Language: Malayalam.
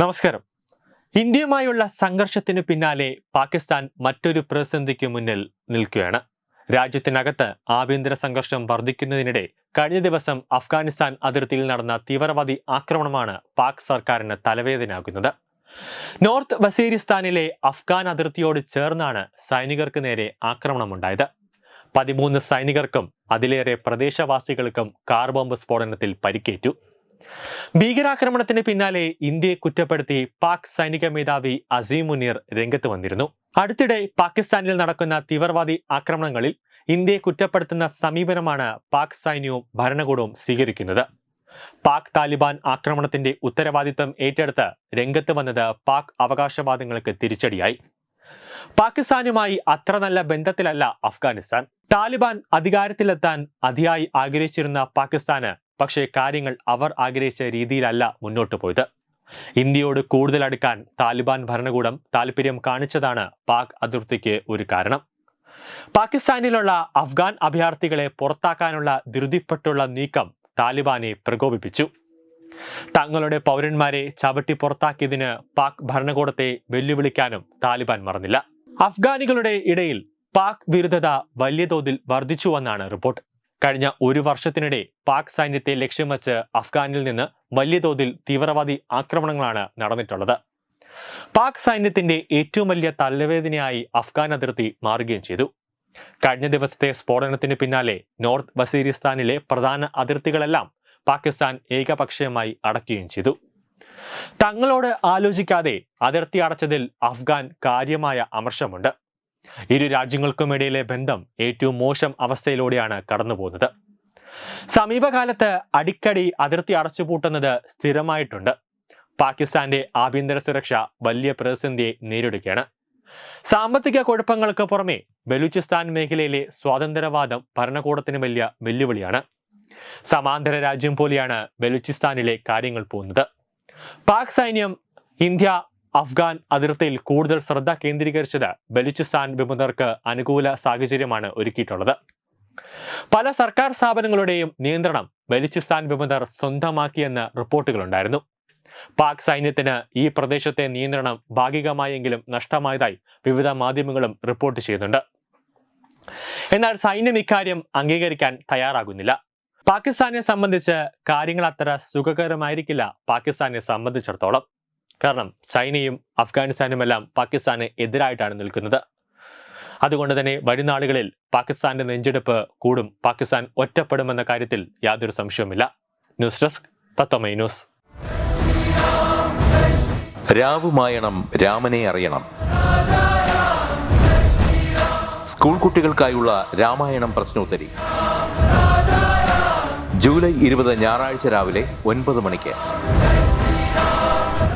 നമസ്കാരം. ഇന്ത്യയുമായുള്ള സംഘർഷത്തിനു പിന്നാലെ പാകിസ്ഥാൻ മറ്റൊരു പ്രതിസന്ധിക്ക് മുന്നിൽ നിൽക്കുകയാണ്. രാജ്യത്തിനകത്ത് ആഭ്യന്തര സംഘർഷം വർദ്ധിക്കുന്നതിനിടെ കഴിഞ്ഞ ദിവസം അഫ്ഗാനിസ്ഥാൻ അതിർത്തിയിൽ നടന്ന തീവ്രവാദി ആക്രമണമാണ് പാക് സർക്കാരിന് തലവേദനയാകുന്നത്. നോർത്ത് വസീരിസ്ഥാനിലെ അഫ്ഗാൻ അതിർത്തിയോട് ചേർന്നാണ് സൈനികർക്ക് നേരെ ആക്രമണമുണ്ടായത്. പതിമൂന്ന് സൈനികർക്കും അതിലേറെ പ്രദേശവാസികൾക്കും കാർ ബോംബ് സ്ഫോടനത്തിൽ പരിക്കേറ്റു. ഭീകരാക്രമണത്തിന് പിന്നാലെ ഇന്ത്യയെ കുറ്റപ്പെടുത്തി പാക് സൈനിക മേധാവി അസീം മുനീർ രംഗത്ത് വന്നിരുന്നു. അടുത്തിടെ പാകിസ്ഥാനിൽ നടക്കുന്ന തീവ്രവാദി ആക്രമണങ്ങളിൽ ഇന്ത്യയെ കുറ്റപ്പെടുത്തുന്ന സമീപനമാണ് പാക് സൈന്യവും ഭരണകൂടവും സ്വീകരിക്കുന്നത്. പാക് താലിബാൻ ആക്രമണത്തിന്റെ ഉത്തരവാദിത്തം ഏറ്റെടുത്ത് രംഗത്ത് വന്നത് പാക് അവകാശവാദങ്ങൾക്ക് തിരിച്ചടിയായി. പാകിസ്ഥാനുമായി അത്ര നല്ല ബന്ധത്തിലല്ല അഫ്ഗാനിസ്ഥാൻ. താലിബാൻ അധികാരത്തിലെത്താൻ അതിയായി ആഗ്രഹിച്ചിരുന്ന പാകിസ്ഥാന് പക്ഷേ കാര്യങ്ങൾ അവർ ആഗ്രഹിച്ച രീതിയിലല്ല മുന്നോട്ട് പോയത്. ഇന്ത്യയോട് കൂടുതൽ അടുക്കാൻ താലിബാൻ ഭരണകൂടം താല്പര്യം കാണിച്ചതാണ് പാക് അതിർത്തിക്ക് ഒരു കാരണം. പാകിസ്ഥാനിലുള്ള അഫ്ഗാൻ അഭയാർത്ഥികളെ പുറത്താക്കാനുള്ള ധൃതിപ്പെട്ടുള്ള നീക്കം താലിബാനെ പ്രകോപിപ്പിച്ചു. തങ്ങളുടെ പൗരന്മാരെ ചവിട്ടി പുറത്താക്കിയതിന് പാക് ഭരണകൂടത്തെ വെല്ലുവിളിക്കാനും താലിബാൻ മറന്നില്ല. അഫ്ഗാനികളുടെ ഇടയിൽ പാക് വിരുദ്ധത വലിയ തോതിൽ വർദ്ധിച്ചുവെന്നാണ് റിപ്പോർട്ട്. കഴിഞ്ഞ ഒരു വർഷത്തിനിടെ പാക് സൈന്യത്തെ ലക്ഷ്യം വച്ച് അഫ്ഗാനിൽ നിന്ന് വലിയ തോതിൽ തീവ്രവാദി ആക്രമണങ്ങളാണ് നടന്നിട്ടുള്ളത്. പാക് സൈന്യത്തിന്റെ ഏറ്റവും വലിയ തലവേദനയായി അഫ്ഗാൻ അതിർത്തി മാറുകയും ചെയ്തു. കഴിഞ്ഞ ദിവസത്തെ സ്ഫോടനത്തിന് പിന്നാലെ നോർത്ത് വസീരിസ്ഥാനിലെ പ്രധാന അതിർത്തികളെല്ലാം പാകിസ്ഥാൻ ഏകപക്ഷീയമായി അടയ്ക്കുകയും ചെയ്തു. തങ്ങളോട് ആലോചിക്കാതെ അതിർത്തി അടച്ചതിൽ അഫ്ഗാൻ കാര്യമായ അമർഷമുണ്ട്. ഇരു രാജ്യങ്ങൾക്കുമിടയിലെ ബന്ധം ഏറ്റവും മോശം അവസ്ഥയിലൂടെയാണ് കടന്നുപോകുന്നത്. സമീപകാലത്ത് അടിക്കടി അതിർത്തി അടച്ചുപൂട്ടുന്നത് സ്ഥിരമായിട്ടുണ്ട്. പാകിസ്ഥാന്റെ ആഭ്യന്തര സുരക്ഷ വലിയ പ്രതിസന്ധിയെ നേരിടുകയാണ്. സാമ്പത്തിക കുഴപ്പങ്ങൾക്ക് പുറമെ ബലൂചിസ്ഥാൻ മേഖലയിലെ സ്വാതന്ത്ര്യവാദം ഭരണകൂടത്തിന് വലിയ വെല്ലുവിളിയാണ്. സമാന്തര രാജ്യം പോലെയാണ് ബലൂചിസ്ഥാനിലെ കാര്യങ്ങൾ പോകുന്നത്. പാക് സൈന്യം ഇന്ത്യ അഫ്ഗാൻ അതിർത്തിയിൽ കൂടുതൽ ശ്രദ്ധ കേന്ദ്രീകരിച്ചത് ബലൂചിസ്ഥാൻ വിമതർക്ക് അനുകൂല സാഹചര്യമാണ് ഒരുക്കിയിട്ടുള്ളത്. പല സർക്കാർ സ്ഥാപനങ്ങളുടെയും നിയന്ത്രണം ബലൂചിസ്ഥാൻ വിമതർ സ്വന്തമാക്കിയെന്ന് റിപ്പോർട്ടുകളുണ്ടായിരുന്നു. പാക് സൈന്യത്തിന് ഈ പ്രദേശത്തെ നിയന്ത്രണം ഭാഗികമായെങ്കിലും നഷ്ടമായതായി വിവിധ മാധ്യമങ്ങളും റിപ്പോർട്ട് ചെയ്യുന്നുണ്ട്. എന്നാൽ സൈന്യം ഇക്കാര്യം അംഗീകരിക്കാൻ തയ്യാറാകുന്നില്ല. പാകിസ്ഥാനെ സംബന്ധിച്ച് കാര്യങ്ങൾ അത്ര സുഖകരമായിരിക്കില്ല പാകിസ്ഥാനെ സംബന്ധിച്ചിടത്തോളം. കാരണം ചൈനയും അഫ്ഗാനിസ്ഥാനുമെല്ലാം പാകിസ്ഥാന് എതിരായിട്ടാണ് നിൽക്കുന്നത്. അതുകൊണ്ട് തന്നെ വരും നാളുകളിൽ പാകിസ്ഥാന്റെ നെഞ്ചെടുപ്പ് കൂടും. പാകിസ്ഥാൻ ഒറ്റപ്പെടുമെന്ന കാര്യത്തിൽ യാതൊരു സംശയവുമില്ല. News desk Tatvamayi news. രാവുമായണം രാമനെ അറിയണം. സ്കൂൾ കുട്ടികൾക്കായുള്ള രാമായണം പ്രശ്നോത്തരി. ജൂലൈ ഇരുപത് ഞായറാഴ്ച രാവിലെ ഒൻപത് മണിക്ക്.